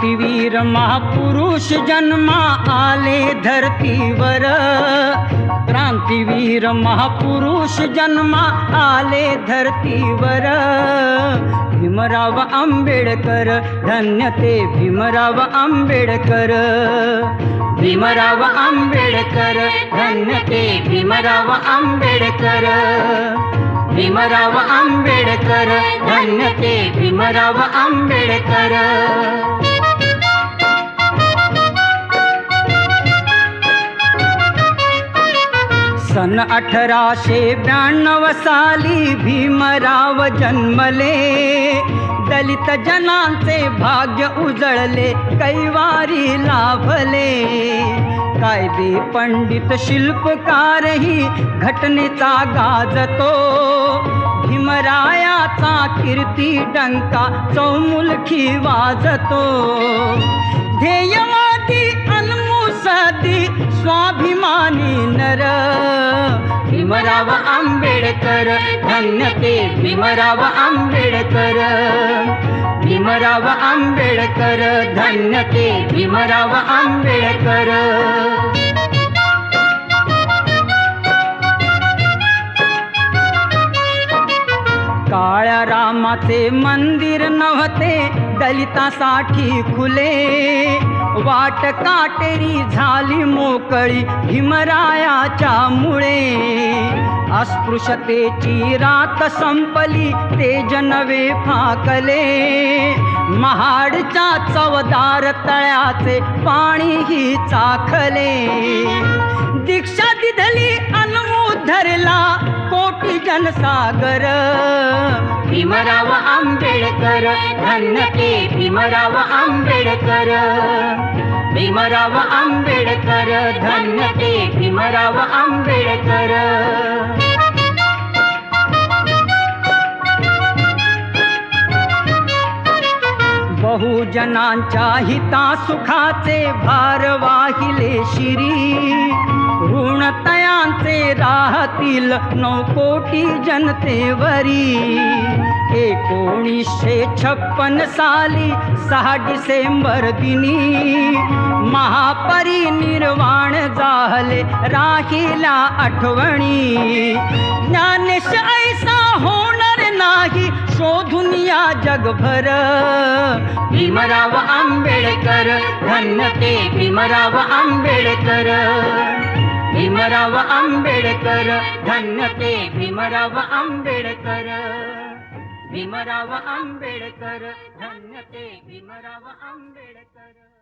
क्रांतीवीर महापुरुष जन्मा आले धरतीवर. क्रांतीवीर महापुरुष जन्मा आले धरतीवर. भीमराव आंबेडकर धन्य ते भीमराव आंबेडकर. भीमराव आंबेडकर धन्य ते भीमराव आंबेडकर. भीमराव आंबेडकर धन्य ते भीमराव आंबेडकर. सन अठराशे ब्याण्णव साली भीमराव जन्मले. दलित जनांचे भाग्य उजळले कैवारी लाभले. कायदे पंडित शिल्पकारही घटनेचा गाजतो. भीमरायाचा कीर्ती डंका चौमुलखी वाजतो. ध्येयवादी अनमुसदी स्वाभिमानी नर भीमराव आंबेडकर धन्य ते भीमराव आंबेडकर. भीमराव आंबेडकर धन्य ते भीमराव आंबेडकर. काळ्या रामाचे मंदिर नव्हते दलितासाठी खुले. वाट काटेरी झाली मोकळी भीमरायाच्या मुळे अस्पृश्यतेची रात संपली ते जनवे फाकले. महाडच्या चवदार तळ्याचे पाणीही चाखले. जनसागर भीमराव आंबेडकर धन्य ते भीमराव आंबेडकर. भीमराव आंबेडकर धन्य ते भीमराव आंबेडकर. बहुजनांच्या हिता सुखाचे भार वाहिले शिरी. राहतील नऊ कोटी जनतेवरी. एकोणीसशे छप्पन साली सहा डिसेंबर दिनी महापरिनिर्वाण झाले राहिला आठवणी. ज्ञानेश ऐसा होणार नाही शोधून या जगभर. भीमराव आंबेडकर धन्य ते भीमराव आंबेडकर. भीमराव आंबेडकर धन्य ते भीमराव आंबेडकर. भीमराव आंबेडकर धन्य ते भीमराव आंबेडकर.